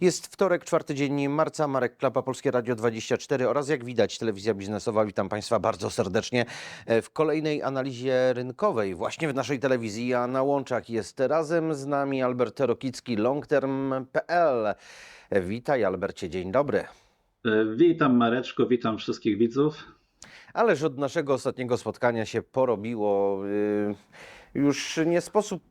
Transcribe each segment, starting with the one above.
Jest wtorek, czwarty dzień marca. Marek Klapa, Polskie Radio 24 oraz jak widać telewizja biznesowa. Witam Państwa bardzo serdecznie e, w kolejnej analizie rynkowej właśnie w naszej telewizji. A na łączach jest razem z nami Albert Rokicki, longterm.pl. E, Witaj Albercie, dzień dobry. E, Witam Mareczko, witam wszystkich widzów. Ależ od naszego ostatniego spotkania się porobiło. Już nie sposób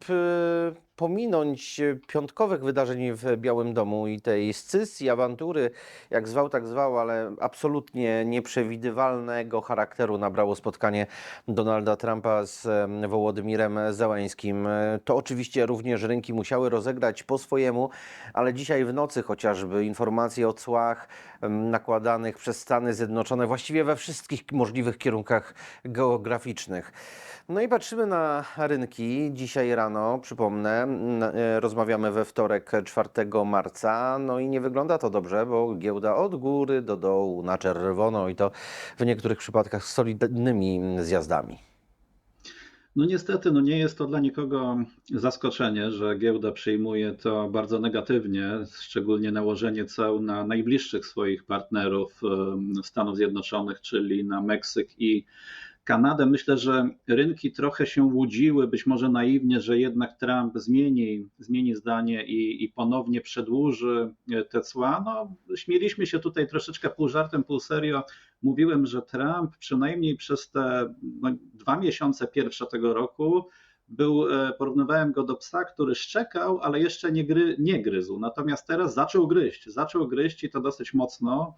pominąć y, piątkowych wydarzeń w Białym Domu i tej scysji, awantury, jak zwał, tak zwał, ale absolutnie nieprzewidywalnego charakteru nabrało spotkanie Donalda Trumpa z em, Wołodymirem Zełańskim. E, To oczywiście również rynki musiały rozegrać po swojemu, ale dzisiaj w nocy chociażby informacje o cłach nakładanych przez Stany Zjednoczone właściwie we wszystkich możliwych kierunkach geograficznych. No i patrzymy na rynki. Dzisiaj rano, przypomnę, e, rozmawiamy we wtorek 4 marca. No i nie wygląda to dobrze, bo giełda od góry do dołu na czerwono i to w niektórych przypadkach z solidnymi zjazdami. No niestety, no nie jest to dla nikogo zaskoczenie, że giełda przyjmuje to bardzo negatywnie, szczególnie nałożenie ceł na najbliższych swoich partnerów em, Stanów Zjednoczonych, czyli na Meksyk i Kanadę. Myślę, że rynki trochę się łudziły, być może naiwnie, że jednak Trump zmieni, zmieni zdanie i, i ponownie przedłuży e, te cła. No, śmieliśmy się tutaj troszeczkę pół żartem, pół serio. Mówiłem, że Trump przynajmniej przez te no, dwa miesiące pierwsze tego roku był, e, porównywałem go do psa, który szczekał, ale jeszcze nie, gry, nie gryzł. Natomiast teraz zaczął gryźć. Zaczął gryźć i to dosyć mocno,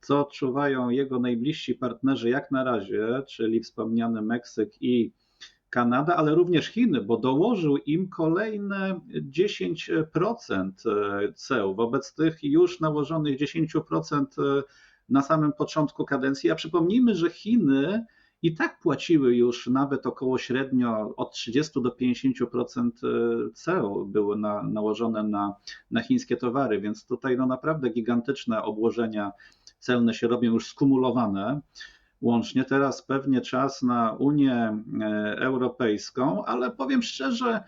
co odczuwają jego najbliżsi partnerzy jak na razie, czyli wspomniany Meksyk i Kanada, ale również Chiny, bo dołożył im kolejne 10% ceł wobec tych już nałożonych 10% na samym początku kadencji. A przypomnijmy, że Chiny i tak płaciły już nawet około średnio od 30 do 50% ceł były na, nałożone na, na chińskie towary, więc tutaj no naprawdę gigantyczne obłożenia celne się robią już skumulowane łącznie. Teraz pewnie czas na Unię e, Europejską, ale powiem szczerze,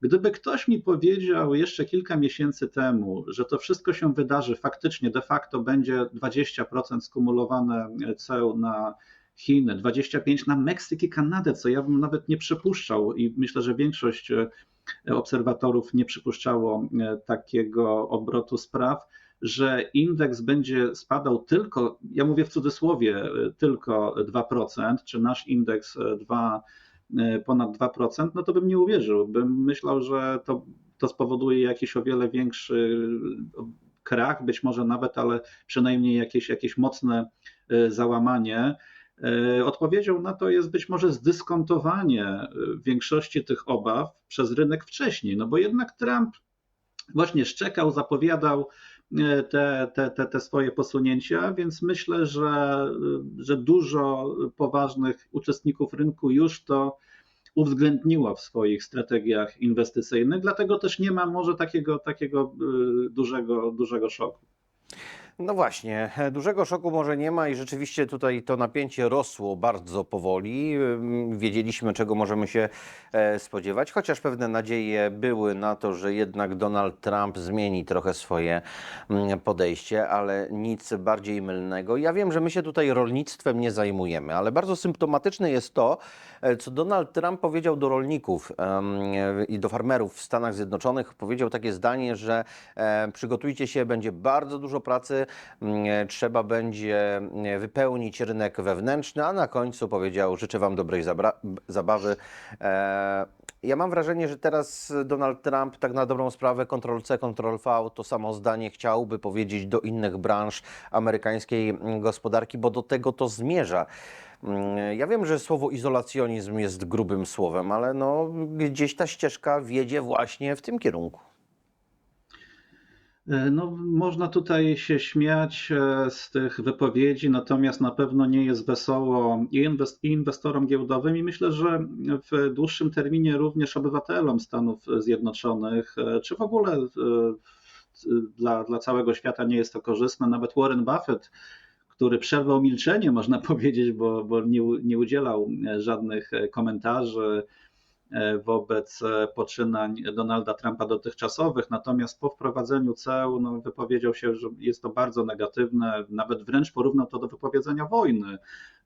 gdyby ktoś mi powiedział jeszcze kilka miesięcy temu, że to wszystko się wydarzy, faktycznie de facto będzie 20% skumulowane ceł na Chiny, 25 na Meksyk i Kanadę, co ja bym nawet nie przypuszczał i myślę, że większość e, obserwatorów nie przypuszczało e, takiego obrotu spraw, że indeks będzie spadał tylko, ja mówię w cudzysłowie, e, tylko 2%, czy nasz indeks e, 2, e, ponad 2%, no to bym nie uwierzył. Bym myślał, że to, to spowoduje jakiś o wiele większy krach, być może nawet, ale przynajmniej jakieś, jakieś mocne załamanie. E, Odpowiedzią na to jest być może zdyskontowanie e, większości tych obaw przez rynek wcześniej, no bo jednak Trump właśnie szczekał, zapowiadał e, te, te, te, te swoje posunięcia, więc myślę, że, że dużo poważnych uczestników rynku już to uwzględniło w swoich strategiach inwestycyjnych, dlatego też nie ma może takiego, takiego dużego, dużego szoku. No właśnie, dużego szoku może nie ma i rzeczywiście tutaj to napięcie rosło bardzo powoli. Wiedzieliśmy, czego możemy się e, spodziewać, chociaż pewne nadzieje były na to, że jednak Donald Trump zmieni trochę swoje mm, podejście, ale nic bardziej mylnego. Ja wiem, że my się tutaj rolnictwem nie zajmujemy, ale bardzo symptomatyczne jest to, e, co Donald Trump powiedział do rolników i do farmerów w Stanach Zjednoczonych. Powiedział takie zdanie, że e, przygotujcie się, będzie bardzo dużo pracy, trzeba będzie mm, wypełnić rynek wewnętrzny, a na końcu powiedział: Życzę Wam dobrej zabawy. E, ja mam wrażenie, że teraz Donald Trump, tak na dobrą sprawę, Ctrl-C, Ctrl-V, to samo zdanie chciałby powiedzieć do innych branż amerykańskiej mm, gospodarki, bo do tego to zmierza. Mm, Ja wiem, że słowo izolacjonizm jest grubym słowem, ale no, gdzieś ta ścieżka wiedzie właśnie w tym kierunku. E, No, można tutaj się śmiać e, z tych wypowiedzi, natomiast na pewno nie jest wesoło i inwest- i inwestorom giełdowym, i myślę, że w dłuższym terminie również obywatelom Stanów Zjednoczonych, e, czy w ogóle dla, dla całego świata nie jest to korzystne. Nawet Warren Buffett, który przerwał milczenie, można powiedzieć, bo, bo nie, nie udzielał żadnych komentarzy wobec e, poczynań Donalda Trumpa dotychczasowych, natomiast po wprowadzeniu ceł no, wypowiedział się, że jest to bardzo negatywne, nawet wręcz porównał to do wypowiedzenia wojny.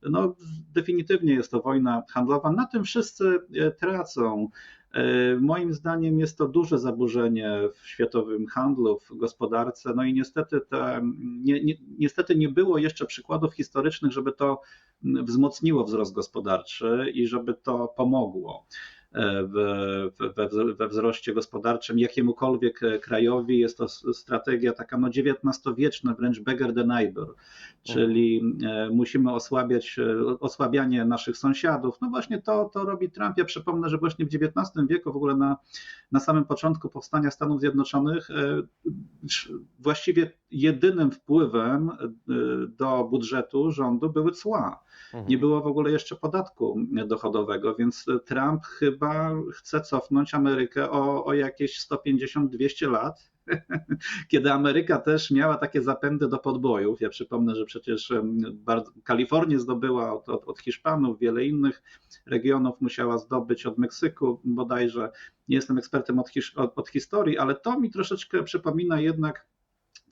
No, definitywnie jest to wojna handlowa, na tym wszyscy e, tracą. E, Moim zdaniem jest to duże zaburzenie w światowym handlu, w gospodarce. No i niestety, te, nie, nie, niestety nie było jeszcze przykładów historycznych, żeby to wzmocniło wzrost gospodarczy i żeby to pomogło e, we, we wzroście gospodarczym jakiemukolwiek krajowi. Jest to strategia taka no XIX-wieczna, wręcz beggar the neighbor, czyli e, musimy osłabiać e, osłabianie naszych sąsiadów. No właśnie to, to robi Trump. Ja przypomnę, że właśnie w XIX wieku, w ogóle na, na samym początku powstania Stanów Zjednoczonych, e, właściwie jedynym wpływem do budżetu rządu były cła. Nie było w ogóle jeszcze podatku dochodowego, więc Trump chyba chce cofnąć Amerykę o, o jakieś 150-200 lat, kiedy Ameryka też miała takie zapędy do podbojów. Ja przypomnę, że przecież Kalifornię zdobyła od, od, od Hiszpanów, wiele innych regionów musiała zdobyć od Meksyku bodajże. Nie jestem ekspertem od, od, od historii, ale to mi troszeczkę przypomina jednak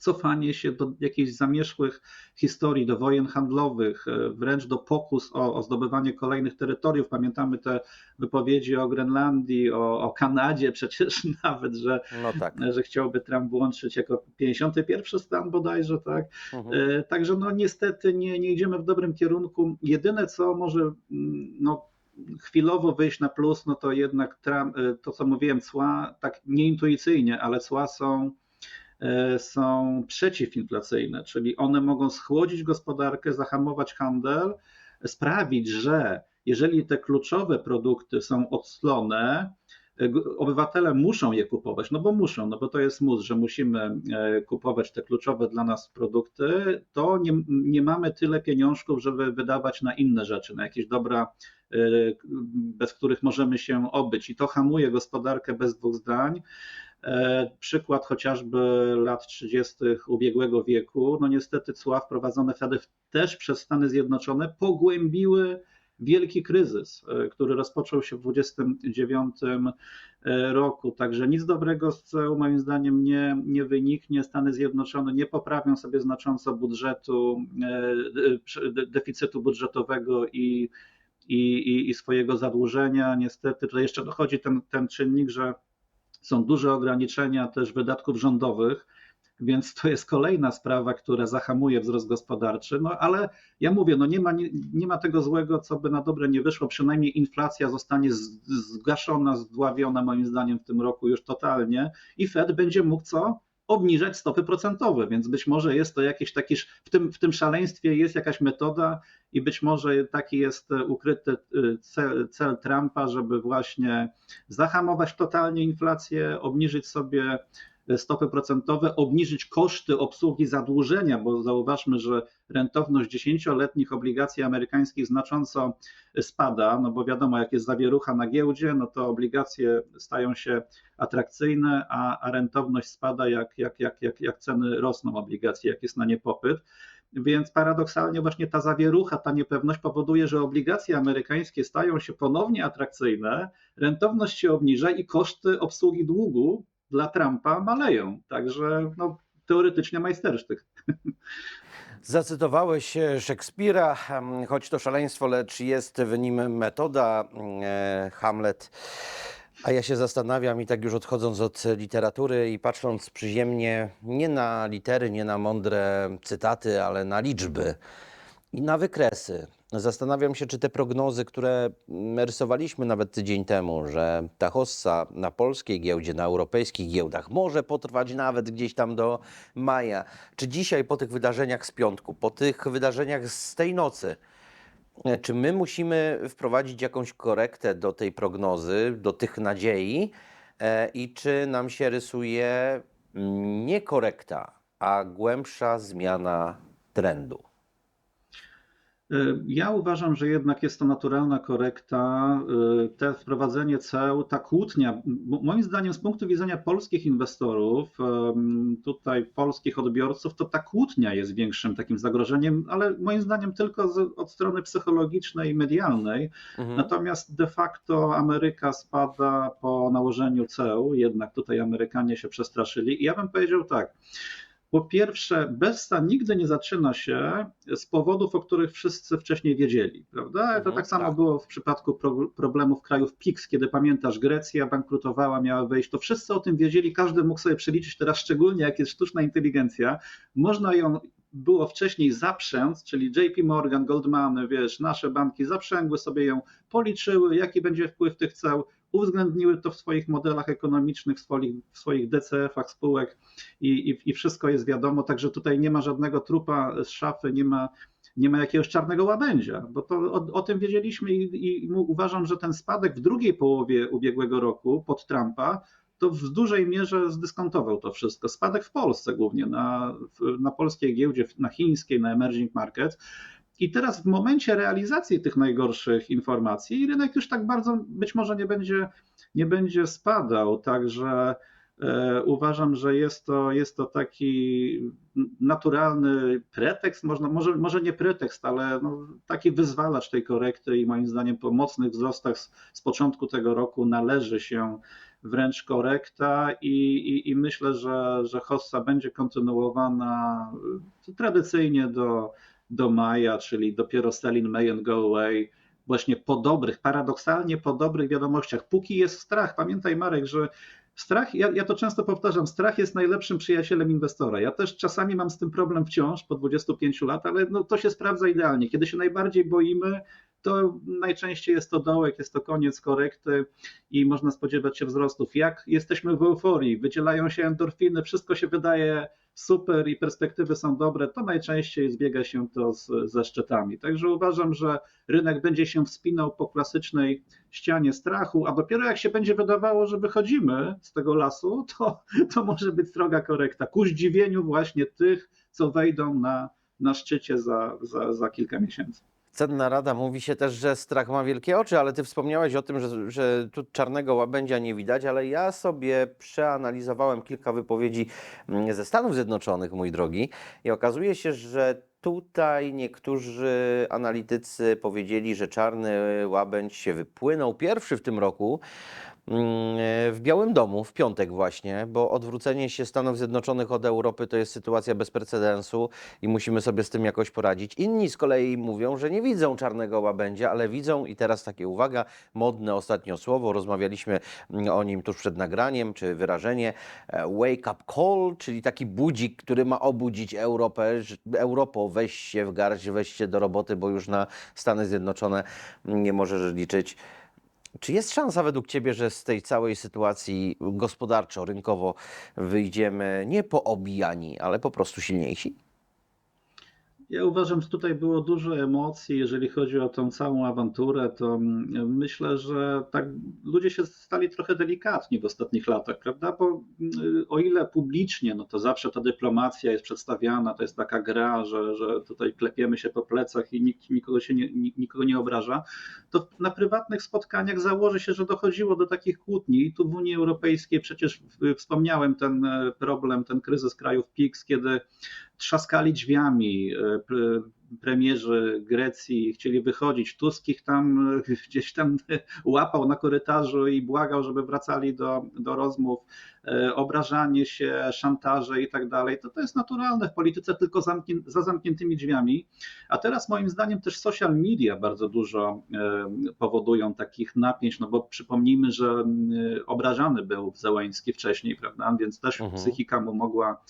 cofanie się do jakichś zamierzchłych historii, do wojen handlowych, wręcz do pokus o, o zdobywanie kolejnych terytoriów. Pamiętamy te wypowiedzi o Grenlandii, o, o Kanadzie przecież nawet, że, No tak. że chciałby Trump włączyć jako 51 stan bodajże, tak? Mhm. Także no niestety nie, nie idziemy w dobrym kierunku. Jedyne co może mm, no, chwilowo wyjść na plus, no to jednak Trump, to co mówiłem, cła tak nieintuicyjnie, ale cła są e, są przeciwinflacyjne, czyli one mogą schłodzić gospodarkę, zahamować handel, sprawić, że jeżeli te kluczowe produkty są odslone, e, obywatele muszą je kupować, no bo muszą, no bo to jest mus, że musimy e, kupować te kluczowe dla nas produkty, to nie, nie mamy tyle pieniążków, żeby wydawać na inne rzeczy, na jakieś dobra, e, bez których możemy się obyć i to hamuje gospodarkę bez dwóch zdań. E, Przykład chociażby lat 30. ubiegłego wieku, no niestety cła wprowadzone wtedy też przez Stany Zjednoczone pogłębiły wielki kryzys, e, który rozpoczął się w 29 e, roku. Także nic dobrego z ceł moim zdaniem nie, nie wyniknie. Stany Zjednoczone nie poprawią sobie znacząco budżetu, de- deficytu budżetowego i, i, i swojego zadłużenia. Niestety tutaj jeszcze dochodzi ten, ten czynnik, że są duże ograniczenia też wydatków rządowych, więc to jest kolejna sprawa, która zahamuje wzrost gospodarczy. No ale ja mówię, no nie ma, nie, nie ma tego złego, co by na dobre nie wyszło. Przynajmniej inflacja zostanie zgaszona, zdławiona moim zdaniem w tym roku już totalnie i Fed będzie mógł co? Obniżać stopy procentowe, więc być może jest to jakiś taki, w tym, w tym szaleństwie jest jakaś metoda i być może taki jest e, ukryty e, cel, cel Trumpa, żeby właśnie zahamować totalnie inflację, obniżyć sobie stopy procentowe, obniżyć koszty obsługi zadłużenia, bo zauważmy, że rentowność 10-letnich obligacji amerykańskich znacząco spada, no bo wiadomo, jak jest zawierucha na giełdzie, no to obligacje stają się atrakcyjne, a, a rentowność spada, jak, jak, jak, jak, jak ceny rosną obligacji, jak jest na nie popyt. Więc paradoksalnie właśnie ta zawierucha, ta niepewność powoduje, że obligacje amerykańskie stają się ponownie atrakcyjne, rentowność się obniża i koszty obsługi długu dla Trumpa maleją. Także no, teoretycznie majstersztyk. Zacytowałeś e, Szekspira, choć to szaleństwo, lecz jest w nim metoda, e, Hamlet. A ja się zastanawiam i tak już odchodząc od literatury i patrząc przyziemnie nie na litery, nie na mądre cytaty, ale na liczby i na wykresy. Zastanawiam się, czy te prognozy, które rysowaliśmy nawet tydzień temu, że ta hossa na polskiej giełdzie, na europejskich giełdach może potrwać nawet gdzieś tam do maja, czy dzisiaj po tych wydarzeniach z piątku, po tych wydarzeniach z tej nocy, e, czy my musimy wprowadzić jakąś korektę do tej prognozy, do tych nadziei e, i czy nam się rysuje mm, nie korekta, a głębsza zmiana trendu? Ja uważam, że jednak jest to naturalna korekta. Te wprowadzenie ceł, ta kłótnia, mo- moim zdaniem, z punktu widzenia polskich inwestorów, em, tutaj polskich odbiorców, to ta kłótnia jest większym takim zagrożeniem, ale moim zdaniem tylko z, od strony psychologicznej i medialnej. Mhm. Natomiast de facto Ameryka spada po nałożeniu ceł, jednak tutaj Amerykanie się przestraszyli. I ja bym powiedział tak. Po pierwsze, BESTA nigdy nie zaczyna się z powodów, o których wszyscy wcześniej wiedzieli, prawda? To Mhm, tak samo tak. było w przypadku pro- problemów krajów PIX, kiedy pamiętasz, Grecja bankrutowała, miała wejść, to wszyscy o tym wiedzieli, każdy mógł sobie przeliczyć teraz, szczególnie jak jest sztuczna inteligencja, można ją było wcześniej zaprzęc, czyli JP Morgan, Goldman, wiesz, nasze banki zaprzęgły sobie ją, policzyły, jaki będzie wpływ tych ceł, uwzględniły to w swoich modelach ekonomicznych, w swoich, w swoich DCF-ach spółek i, i, i wszystko jest wiadomo, także tutaj nie ma żadnego trupa z szafy, nie ma, nie ma jakiegoś czarnego łabędzia, bo to o, o tym wiedzieliśmy i, i uważam, że ten spadek w drugiej połowie ubiegłego roku pod Trumpa to w dużej mierze zdyskontował to wszystko. Spadek w Polsce głównie, na, na polskiej giełdzie, na chińskiej, na emerging market. I teraz w momencie realizacji tych najgorszych informacji rynek już tak bardzo być może nie będzie, nie będzie spadał, także e, uważam, że jest to, jest to taki naturalny pretekst, można, może, może nie pretekst, ale no, taki wyzwalacz tej korekty i moim zdaniem po mocnych wzrostach z, z początku tego roku należy się wręcz korekta i, i, i myślę, że, że hossa będzie kontynuowana tradycyjnie do, do maja, czyli dopiero sell in May and go away, właśnie po dobrych, paradoksalnie po dobrych wiadomościach. Póki jest strach, pamiętaj Marek, że strach, ja, ja to często powtarzam, strach jest najlepszym przyjacielem inwestora. Ja też czasami mam z tym problem wciąż po 25 lat, ale no, to się sprawdza idealnie. Kiedy się najbardziej boimy, to najczęściej jest to dołek, jest to koniec korekty i można spodziewać się wzrostów. Jak jesteśmy w euforii, wydzielają się endorfiny, wszystko się wydaje super i perspektywy są dobre, to najczęściej zbiega się to z, ze szczytami. Także uważam, że rynek będzie się wspinał po klasycznej ścianie strachu, a dopiero jak się będzie wydawało, że wychodzimy z tego lasu, to, to może być droga korekta. Ku zdziwieniu właśnie tych, co wejdą na, na szczycie za, za, za kilka miesięcy. Cenna rada. Mówi się też, że strach ma wielkie oczy, ale ty wspomniałeś o tym, że, że tu czarnego łabędzia nie widać, ale ja sobie przeanalizowałem kilka wypowiedzi mm, ze Stanów Zjednoczonych, mój drogi, i okazuje się, że tutaj niektórzy analitycy powiedzieli, że czarny łabędź się wypłynął pierwszy w tym roku w Białym Domu w piątek właśnie, bo odwrócenie się Stanów Zjednoczonych od Europy to jest sytuacja bez precedensu i musimy sobie z tym jakoś poradzić. Inni z kolei mówią, że nie widzą czarnego łabędzia, ale widzą i teraz takie uwaga, modne ostatnio słowo, rozmawialiśmy mm, o nim tuż przed nagraniem, czy wyrażenie e, wake up call, czyli taki budzik, który ma obudzić Europę, Europo weź się w garść, weź się do roboty, bo już na Stany Zjednoczone mm, nie możesz liczyć. Czy jest szansa według Ciebie, że z tej całej sytuacji gospodarczo-rynkowo wyjdziemy nie poobijani, ale po prostu silniejsi? Ja uważam, że tutaj było dużo emocji, jeżeli chodzi o tą całą awanturę, to mm, myślę, że tak ludzie się stali trochę delikatni w ostatnich latach, prawda? Bo mm, o ile publicznie, no to zawsze ta dyplomacja jest przedstawiana, to jest taka gra, że, że tutaj klepiemy się po plecach i nikt nikogo się nie, nik- nikogo nie obraża, to na prywatnych spotkaniach założy się, że dochodziło do takich kłótni. I tu w Unii Europejskiej przecież wspomniałem ten e, problem, ten kryzys krajów PIX, kiedy trzaskali drzwiami. e, pre- Premierzy Grecji chcieli wychodzić. Tusk ich tam e, gdzieś tam łapał na korytarzu i błagał, żeby wracali do, do rozmów. E, Obrażanie się, szantaże i tak dalej. To, to jest naturalne w polityce, tylko zamknię, za zamkniętymi drzwiami. A teraz moim zdaniem też social media bardzo dużo e, powodują takich napięć, no bo przypomnijmy, że mm, obrażany był Zełański wcześniej, prawda? Więc też Mhm. psychika mu mogła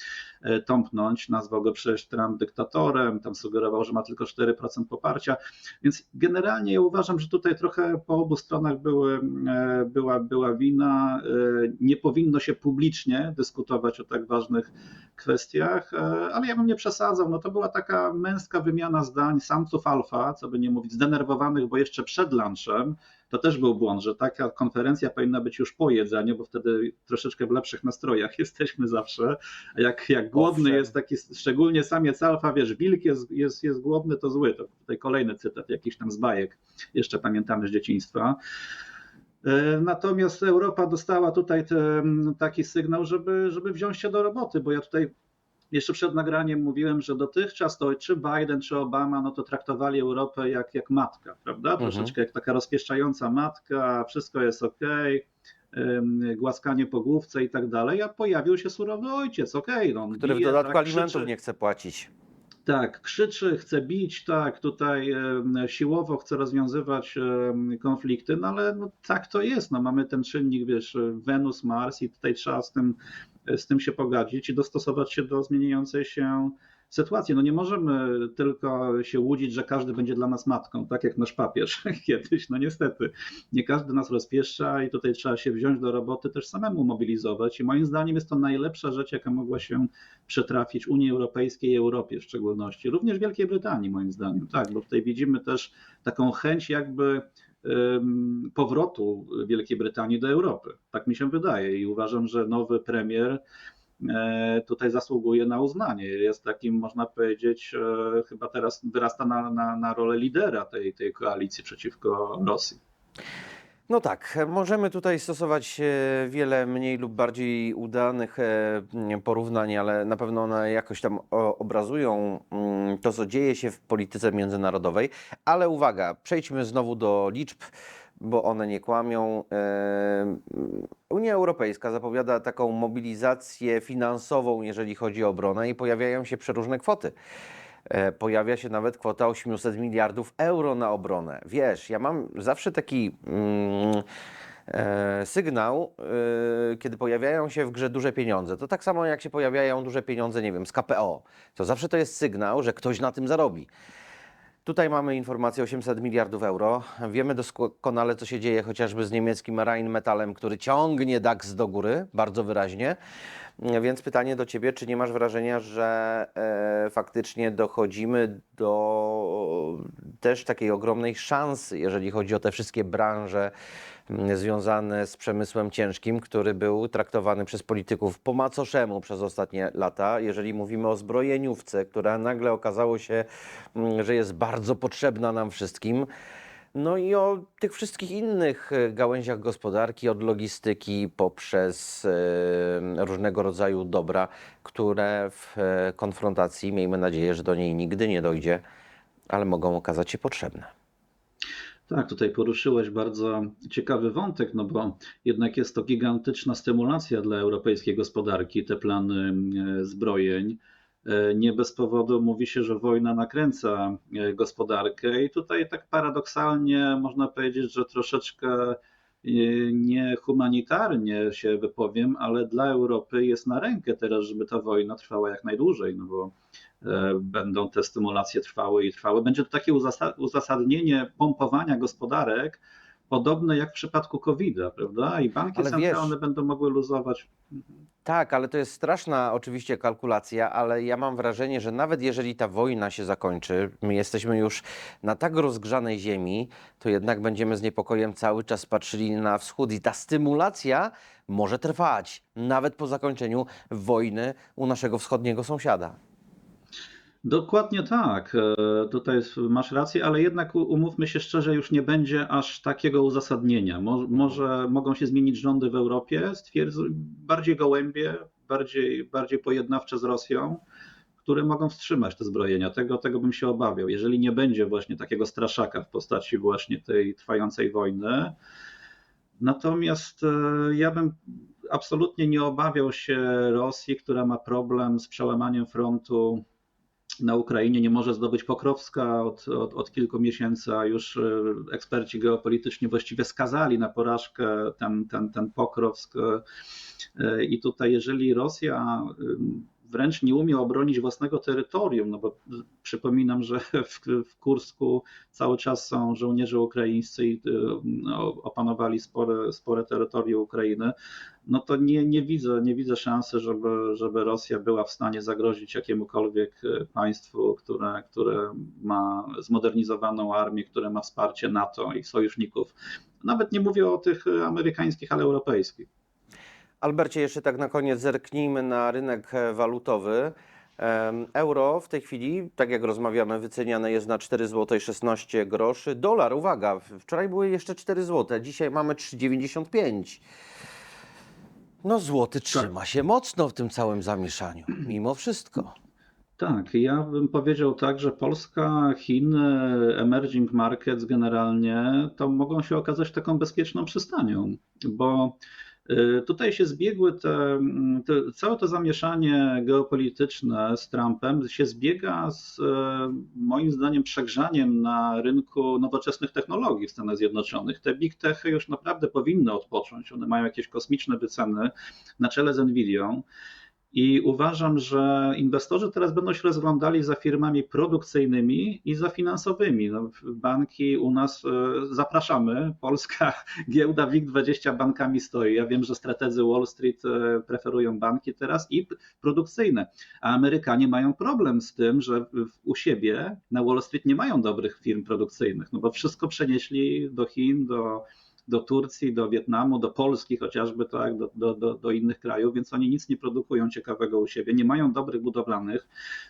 e, tąpnąć. Nazwał go przecież Trump dyktatorem, tam sugerował, że ma tylko 4% poparcia. Więc generalnie ja uważam, że tutaj trochę po obu stronach były, e, była, była wina. E, Nie powinno się publicznie dyskutować o tak ważnych kwestiach, e, ale ja bym nie przesadzał. No to była taka męska wymiana zdań samców alfa, co by nie mówić, zdenerwowanych, bo jeszcze przed lunchem to też był błąd, że taka konferencja powinna być już po jedzeniu, bo wtedy troszeczkę w lepszych nastrojach jesteśmy zawsze. A jak, jak głodny jest taki, szczególnie samiec alfa, wiesz, wilk jest, jest, jest głodny, to zły. To tutaj kolejny cytat, jakiś tam z bajek, jeszcze pamiętamy z dzieciństwa. E, Natomiast Europa dostała tutaj te, taki sygnał, żeby, żeby wziąć się do roboty, bo ja tutaj jeszcze przed nagraniem mówiłem, że dotychczas to czy Biden, czy Obama, no to traktowali Europę jak, jak matka, prawda? Mhm. Troszeczkę jak taka rozpieszczająca matka, wszystko jest ok, głaskanie po główce i tak dalej, a pojawił się surowy ojciec, okej, no on Który w bije, dodatku tak, alimentów krzyczy. nie chce płacić. Tak, krzyczy, chce bić, tak, tutaj siłowo chce rozwiązywać konflikty, no ale no, tak to jest. No, mamy ten czynnik, wiesz, Wenus, Mars i tutaj trzeba z tym, z tym się pogodzić i dostosować się do zmieniającej się sytuacji. No nie możemy tylko się łudzić, że każdy będzie dla nas matką, tak jak nasz papież kiedyś. No niestety, nie każdy nas rozpieszcza i tutaj trzeba się wziąć do roboty, też samemu mobilizować i moim zdaniem jest to najlepsza rzecz, jaka mogła się przetrafić Unii Europejskiej i Europie w szczególności, również Wielkiej Brytanii moim zdaniem, tak, bo tutaj widzimy też taką chęć jakby powrotu Wielkiej Brytanii do Europy. Tak mi się wydaje i uważam, że nowy premier tutaj zasługuje na uznanie. Jest takim, można powiedzieć, e, chyba teraz wyrasta na, na, na rolę lidera tej, tej koalicji przeciwko Rosji. No tak, możemy tutaj stosować e, wiele mniej lub bardziej udanych e, porównań, ale na pewno one jakoś tam obrazują mm, to, co dzieje się w polityce międzynarodowej. Ale uwaga, przejdźmy znowu do liczb, bo one nie kłamią. E, Unia Europejska zapowiada taką mobilizację finansową, jeżeli chodzi o obronę, i pojawiają się przeróżne kwoty. E, Pojawia się nawet kwota 800 miliardów euro na obronę. Wiesz, ja mam zawsze taki mm, e, sygnał, e, kiedy pojawiają się w grze duże pieniądze. To tak samo jak się pojawiają duże pieniądze, nie wiem, z KPO. To zawsze to jest sygnał, że ktoś na tym zarobi. Tutaj mamy informację 800 miliardów euro. Wiemy doskonale, co się dzieje chociażby z niemieckim Rheinmetallem, który ciągnie DAX do góry bardzo wyraźnie. Więc pytanie do Ciebie, czy nie masz wrażenia, że e, faktycznie dochodzimy do też takiej ogromnej szansy, jeżeli chodzi o te wszystkie branże związane z przemysłem ciężkim, który był traktowany przez polityków po macoszemu przez ostatnie lata. Jeżeli mówimy o zbrojeniówce, która nagle okazało się, mm, że jest bardzo potrzebna nam wszystkim, no i o tych wszystkich innych e, gałęziach gospodarki, od logistyki poprzez e, różnego rodzaju dobra, które w e, konfrontacji, miejmy nadzieję, że do niej nigdy nie dojdzie, ale mogą okazać się potrzebne. Tak, tutaj poruszyłeś bardzo ciekawy wątek, no bo jednak jest to gigantyczna stymulacja dla europejskiej gospodarki, te plany e, zbrojeń. E, Nie bez powodu mówi się, że wojna nakręca e, gospodarkę, i tutaj tak paradoksalnie można powiedzieć, że troszeczkę niehumanitarnie się wypowiem, ale dla Europy jest na rękę teraz, żeby ta wojna trwała jak najdłużej, no bo będą te stymulacje trwały i trwały. Będzie to takie uzasa- uzasadnienie pompowania gospodarek, podobne jak w przypadku COVID-a, prawda? I banki Ale wiesz- centralne będą mogły luzować. Tak, ale to jest straszna oczywiście kalkulacja, ale ja mam wrażenie, że nawet jeżeli ta wojna się zakończy, my jesteśmy już na tak rozgrzanej ziemi, to jednak będziemy z niepokojem cały czas patrzyli na wschód i ta stymulacja może trwać nawet po zakończeniu wojny u naszego wschodniego sąsiada. Dokładnie tak. E, Tutaj masz rację, ale jednak umówmy się szczerze, już nie będzie aż takiego uzasadnienia. Mo- Może mogą się zmienić rządy w Europie, stwierdzą bardziej gołębie, bardziej, bardziej pojednawcze z Rosją, które mogą wstrzymać te zbrojenia. Tego, tego bym się obawiał. Jeżeli nie będzie właśnie takiego straszaka w postaci właśnie tej trwającej wojny. Natomiast e, ja bym absolutnie nie obawiał się Rosji, która ma problem z przełamaniem frontu na Ukrainie nie może zdobyć Pokrowska od, od, od kilku miesięcy, a już e, eksperci geopolityczni właściwie skazali na porażkę ten, ten, ten Pokrowsk. E, I tutaj, jeżeli Rosja wręcz nie umie obronić własnego terytorium, no bo przypominam, że w, w Kursku cały czas są żołnierze ukraińscy i y, no, opanowali spore, spore terytorium Ukrainy, no to nie, nie, widzę, nie widzę szansy, żeby, żeby Rosja była w stanie zagrozić jakiemukolwiek y, państwu, które, które ma zmodernizowaną armię, które ma wsparcie NATO i sojuszników Nawet nie mówię o tych e, amerykańskich, ale europejskich. Albercie, jeszcze tak na koniec zerknijmy na rynek e, walutowy. Euro w tej chwili, tak jak rozmawiamy, wyceniane jest na 4 zł 16 groszy. Dolar, uwaga, wczoraj były jeszcze 4 zł, dzisiaj mamy 3,95. No złoty trzyma się mocno w tym całym zamieszaniu, mimo wszystko. Tak, ja bym powiedział tak, że Polska, Chiny, emerging markets generalnie to mogą się okazać taką bezpieczną przystanią, bo tutaj się zbiegły te, mm, te całe to zamieszanie geopolityczne z Trumpem się zbiega z y, moim zdaniem przegrzaniem na rynku nowoczesnych technologii w Stanach Zjednoczonych. Te big techy już naprawdę powinny odpocząć, one mają jakieś kosmiczne wyceny na czele z Nvidią. I uważam, że inwestorzy teraz będą się rozglądali za firmami produkcyjnymi i za finansowymi. No, banki u nas e, zapraszamy. Polska giełda WIG20 bankami stoi. Ja wiem, że strategzy Wall Street e, preferują banki teraz i produkcyjne. A Amerykanie mają problem z tym, że u siebie na Wall Street nie mają dobrych firm produkcyjnych, no bo wszystko przenieśli do Chin, do do Turcji, do Wietnamu, do Polski chociażby, tak, do, do, do, do innych krajów, więc oni nic nie produkują ciekawego u siebie, nie mają dobrych budowlanych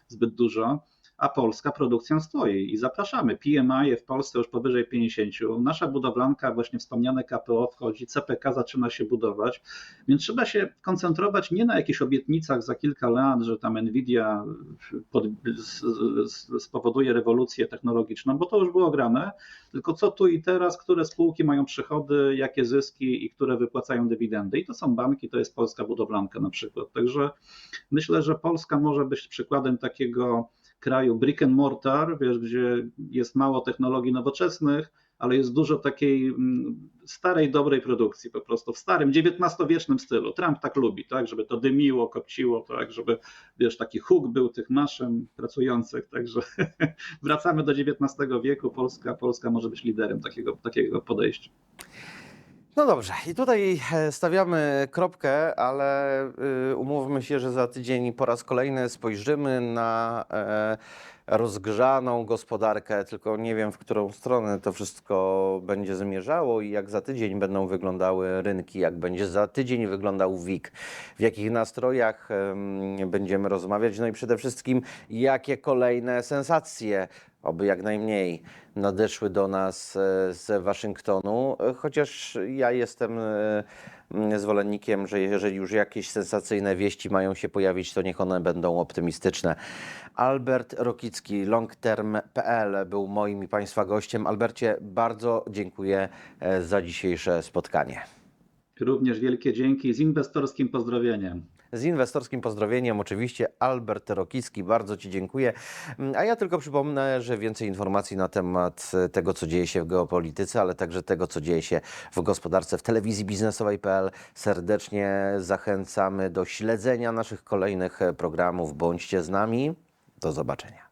zbyt dużo, a polska produkcją stoi i zapraszamy. PMI w Polsce już powyżej 50, nasza budowlanka, właśnie wspomniane KPO wchodzi, CPK zaczyna się budować, więc trzeba się koncentrować nie na jakichś obietnicach za kilka lat, że tam Nvidia pod, spowoduje rewolucję technologiczną, bo to już było grane, tylko co tu i teraz, które spółki mają przychody, jakie zyski i które wypłacają dywidendy. I to są banki, to jest polska budowlanka na przykład. Także myślę, że Polska może być przykładem takiego kraju brick and mortar, wiesz, gdzie jest mało technologii nowoczesnych, ale jest dużo takiej mm, starej, dobrej produkcji, po prostu w starym, XIX-wiecznym stylu. Trump tak lubi, tak, żeby to dymiło, kopciło, tak, żeby, wiesz, taki huk był tych maszyn pracujących, także wracamy do XIX wieku, Polska, Polska może być liderem takiego, takiego podejścia. No dobrze, i tutaj e, stawiamy kropkę, ale y, umówmy się, że za tydzień po raz kolejny spojrzymy na e, rozgrzaną gospodarkę, tylko nie wiem, w którą stronę to wszystko będzie zmierzało i jak za tydzień będą wyglądały rynki, jak będzie za tydzień wyglądał WIG, w jakich nastrojach em, będziemy rozmawiać, no i przede wszystkim, jakie kolejne sensacje oby jak najmniej, nadeszły do nas e, z Waszyngtonu, chociaż ja jestem e, mm, zwolennikiem, że jeżeli już jakieś sensacyjne wieści mają się pojawić, to niech one będą optymistyczne. Albert Rokicki, longterm.pl był moim i Państwa gościem. Albercie, bardzo dziękuję e, za dzisiejsze spotkanie. Również wielkie dzięki z inwestorskim pozdrowieniem. Z inwestorskim pozdrowieniem oczywiście Albert Rokicki, bardzo Ci dziękuję. Mm, A ja tylko przypomnę, że więcej informacji na temat e, tego, co dzieje się w geopolityce, ale także tego, co dzieje się w gospodarce w telewizji biznesowej.pl serdecznie zachęcamy do śledzenia naszych kolejnych e, programów. Bądźcie z nami. Do zobaczenia.